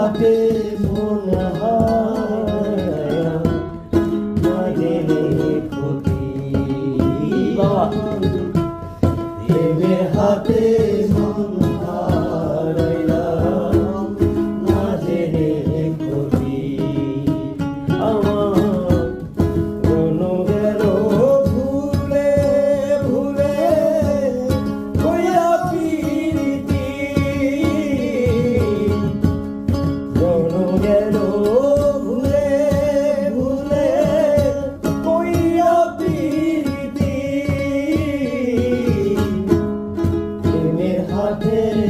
হাতে মন it